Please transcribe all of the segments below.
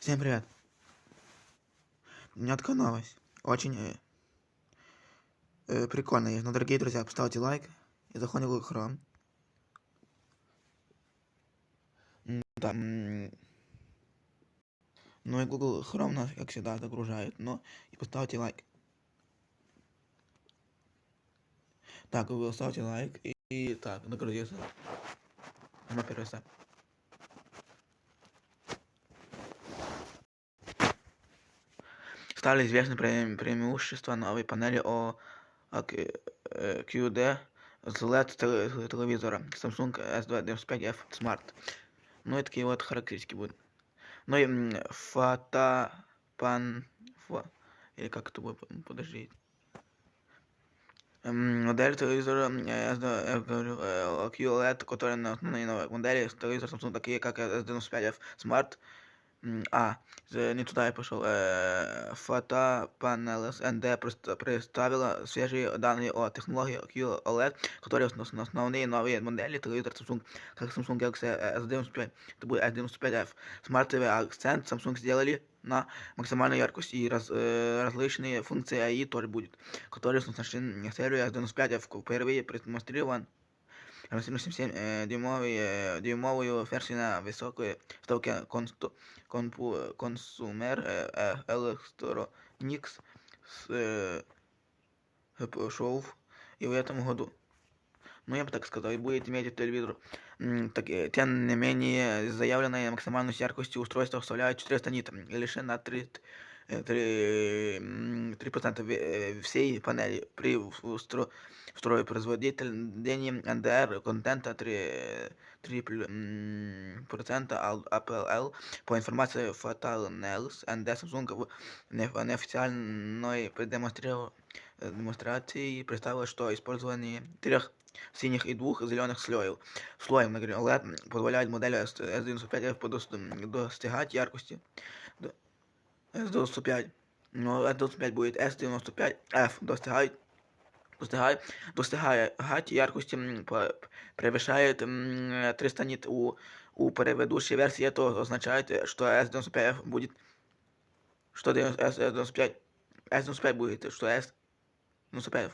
Всем привет. У меня. Очень э, э, прикольная. Но, дорогие друзья, поставьте лайк и заходите в Google Chrome. М, Да. Ну и Google Chrome нас, как всегда, загружает. Но и поставьте лайк. Так, Google, ставьте лайк. И, и так, нагрузился. На первый степ. Стали известны пре- преимущества новой панели о, о Q- э, QD с LED теле- телевизора Samsung S25F Smart. Ну и такие вот характеристики будут. Ну и фотопан... фо- Или как это будет? Подожди. Модель телевизора я говорю, э, QLED, которая на основные новые модели телевизора Samsung, такие как S95F Smart, А, з- не туда я пошел. Э, Фотопанелес НД прест- представила свежие данные о технологии QLED, которые основ- на основные новые модели телевизора Samsung, как Samsung Galaxy S95, это будет S95F. Smart TV акцент Samsung сделали на максимальной яркости и раз, э, различные функции AI тоже будет, которые оснащены серию S95F впервые продемонстрирован 77 э, дюймовый, э, дюймовую версию на высокой ставке консту, конпу, консумер э, э, электроникс с э, п- шоу и в этом году. Ну, я бы так сказал, и будет иметь телевизор. М, Так, э, тем не менее, заявленная максимальной яркостью устройства составляет 400 нит, и лишь на 3, 3, 3% ве- э, всей панели при устро, второй производительности NDR контента 3, 3 процента APL по информации Photonels ND Samsung в не- неофициальной продемонстриров- э, демонстрации представила, что использование трех синих и двух зеленых слоев. Слоем на LED позволяет модели S95F подос- достигать яркости до- S95. Но S95 будет S95F достигает достигает, достигает яркости м, по- превышает м, 300 нит у, у предыдущей версии. Это означает, э, что S95F будет что S95 S95 будет, что S95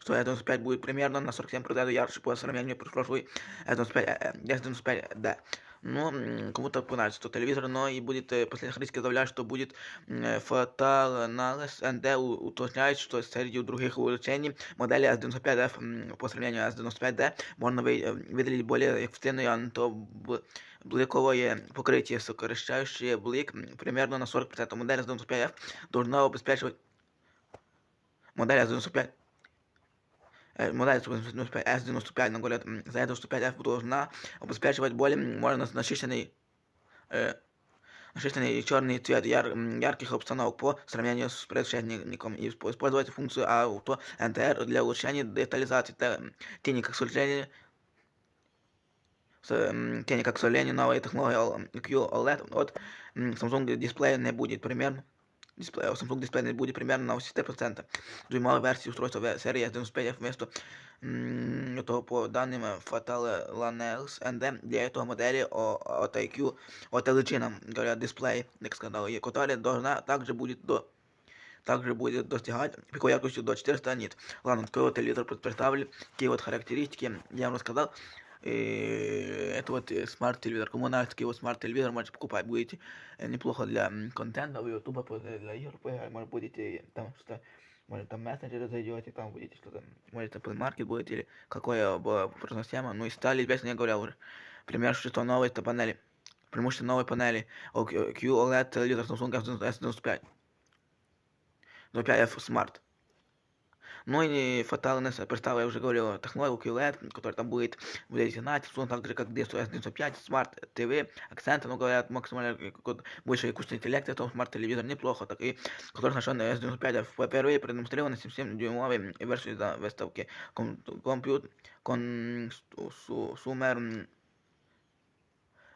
что S95 будет примерно на 47% ярче по сравнению с прошлой S95, S95D. Ну, м, кому-то понравится тот телевизор, но и будет э, последняя характеристика заявляет, что будет м, фотоанализ НД у- уточняет, что среди других улучшений модели S95F м, по сравнению с S95D можно вы- э, выделить более эффективное антобликовое покрытие, сокращающее блик м, примерно на 40%. Модель S95F должна обеспечивать модель S95 э, модель S95, но говорят, м, за S95F должна обеспечивать более можно насыщенный э, насыщенный черный цвет яр, ярких обстановок по сравнению с предшественником и испо- использовать функцию Auto NTR для улучшения детализации те- тени как суждение тени как суждение новой технологии QOLED от Samsung дисплея не будет примерно дисплей, Samsung дисплей не будет примерно на 80%. Дюймовой версии устройства ве- серии S95 вместо м, этого по данным Fatal Lanels ND для этого модели о- от IQ от LG нам говорят дисплей, как сказал, и которая должна также будет до также будет достигать пиковой яркостью до 400 нит. Ладно, такой вот телевизор пред- представили, такие вот характеристики я вам рассказал. И это вот э, смарт-телевизор. Кому нравится такой вот смарт-телевизор, можете покупать. Будете э, неплохо для контента, вы ютуба, э, для игр, поиграть. может будете там что может там мессенджеры зайдете, там будете что-то, может Apple Market будете или какое было тема. Ну и стали известны, я говорил уже. Пример, что новой это панели. Преимущество новой панели QOLED телевизор Samsung S95. 25F Smart. Ну и фаталнес представил, я уже говорил, технологию QLED, которая там будет будет знать, он так же как DS95, Smart TV, акценты, ну говорят, максимально э, какой-то больше искусственный интеллект, это смарт телевизор неплохо, так и который оснащен S95, впервые продемонстрирован 7-дюймовой версии за выставки компьютер, консумер,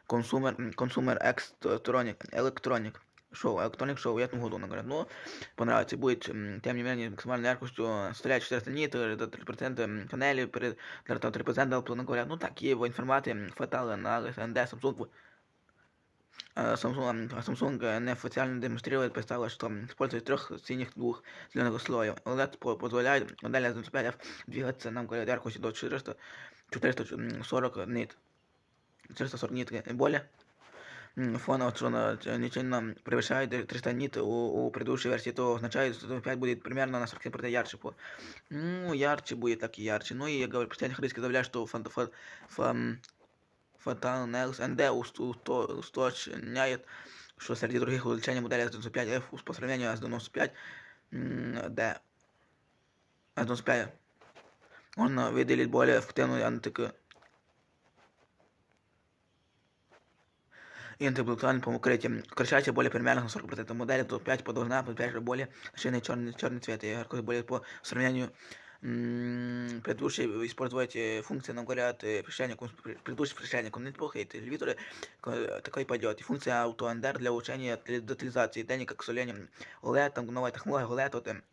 консумер, консумер Electronic, Electronic шоу, Electronic шоу в этом году, она говорит, но понравится, будет, м, тем не менее, максимальной яркостью стрелять 400 нит, э, до 3% панели, при- до 3% она говорят, ну, такие его информации, фаталы, анализ, НД, Samsung, А Samsung, м, а Samsung э, неофициально демонстрирует, представила, что м, использует трех синих двух зеленых слоев. OLED по- позволяет модели S25F двигаться, нам говорят, яркостью до 400, 440 нит. 440 нит и более. М, Фон отшона ничего превышает 300 нит у, у предыдущей версии, то означает, что 5 будет примерно на 40% ярче. По. Ну, ярче будет, так и ярче. Ну, и я говорю, последних риск добавляю, что фон, фон, фон, Фотонелс НД уточняет, что среди других увеличений модели S95F по сравнению с 95 D S95 он выделит более эффективную антик и интеллектуальное покрытие. Укрощайте более примерно на 40% модели, то 5 подолжна, 5 более ширный черный, черный цвет и яркость более по сравнению м, предыдущие использовать э, функции, нам говорят, э, пришельник, предыдущий пришельник, он неплохо, и телевизоры ко- такой пойдет. И функция AutoRender для улучшения тел- детализации, денег, к сожалению, OLED, там новая технология OLED, от, эм, о- от, о-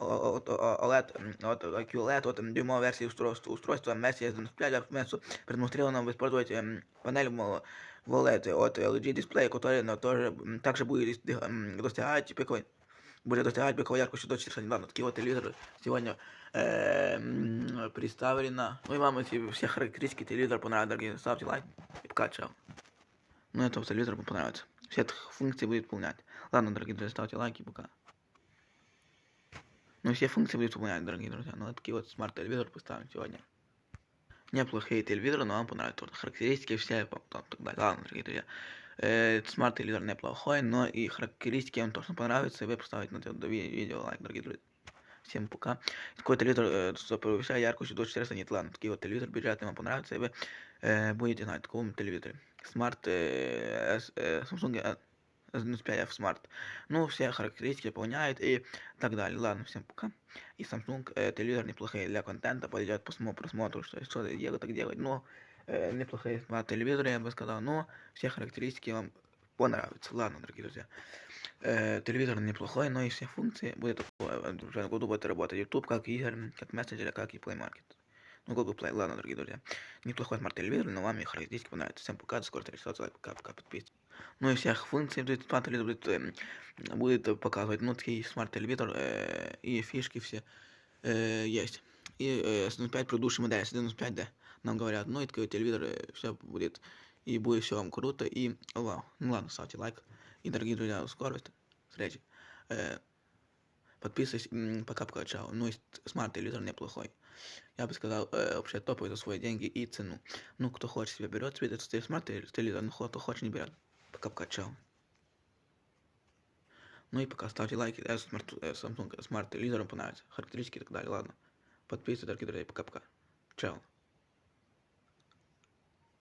OLED, м, от QLED, от м, дюймовой версии устройства, устройства Messi S95 вместо продемонстрировано использовать эм, панель мо- в OLED от LG дисплея, который но тоже м, также будет дости- м, достигать пиковой будет достигать пиковой яркости до 400 недавно. Такие вот телевизоры сегодня э, м, представлено. Ну и вам эти все характеристики телевизора понравились, дорогие. Ставьте лайк и пока, чао. Ну это телевизор вам понравится. Все эти функции будет выполнять. Ладно, дорогие друзья, ставьте лайки, пока. Ну все функции будет выполнять, дорогие друзья. Ну вот такие вот смарт-телевизор поставим сегодня. Неплохие телевизоры, но вам понравятся. Вот характеристики все, потом так далее. Ладно, дорогие друзья. Э, смарт-телевизор неплохой, но и характеристики вам точно понравятся, и вы поставите на это ви- видео лайк, дорогие друзья. Всем пока. Такой телевизор э, с повышая яркость до 400 нет, ладно, такие вот телевизор бюджетный вам понравится, и вы э, будете знать, таком телевизоре. Smart э, S- э, Samsung э, S95F Smart. Ну, все характеристики выполняет и так далее. Ладно, всем пока. И Samsung э, телевизор неплохой для контента, пойдет по самому просмотру, что, что делать, так делать. Но э, неплохие смарт телевизоры, я бы сказал, но все характеристики вам понравятся. Ладно, дорогие друзья. Э, телевизор неплохой, но и все функции будет такое, в этом году будет работать YouTube, как игр, как мессенджеры, как и Play Market. Ну, Google Play, ладно, дорогие друзья. Неплохой смарт-телевизор, но вам и характеристики понравятся. Всем пока, до скорой встречи, ставьте лайк, пока, пока, подписывайтесь. Ну и всех функций будет смотреть, будет, эм, будет показывать, ну, такие смарт-телевизор э, и фишки все э, есть. И э, S95 предыдущая модель, S95D, нам говорят, ну и такой телевизор, э, все будет, и будет все вам круто, и вау. Ну ладно, ставьте лайк. И, дорогие друзья, до скорой встречи. Э, подписывайтесь, м, пока-пока, чао. Ну и смарт-телевизор неплохой. Я бы сказал, э, вообще топовый за свои деньги и цену. Ну, кто хочет себе берет себе этот смарт-телевизор, ну, кто хочет не берет. Пока-пока, чао. Ну и пока ставьте лайки, э, смарт, э, Samsung смарт-телевизором понравится, характеристики и так далее, ладно. Подписывайтесь, дорогие друзья, пока-пока. Чао.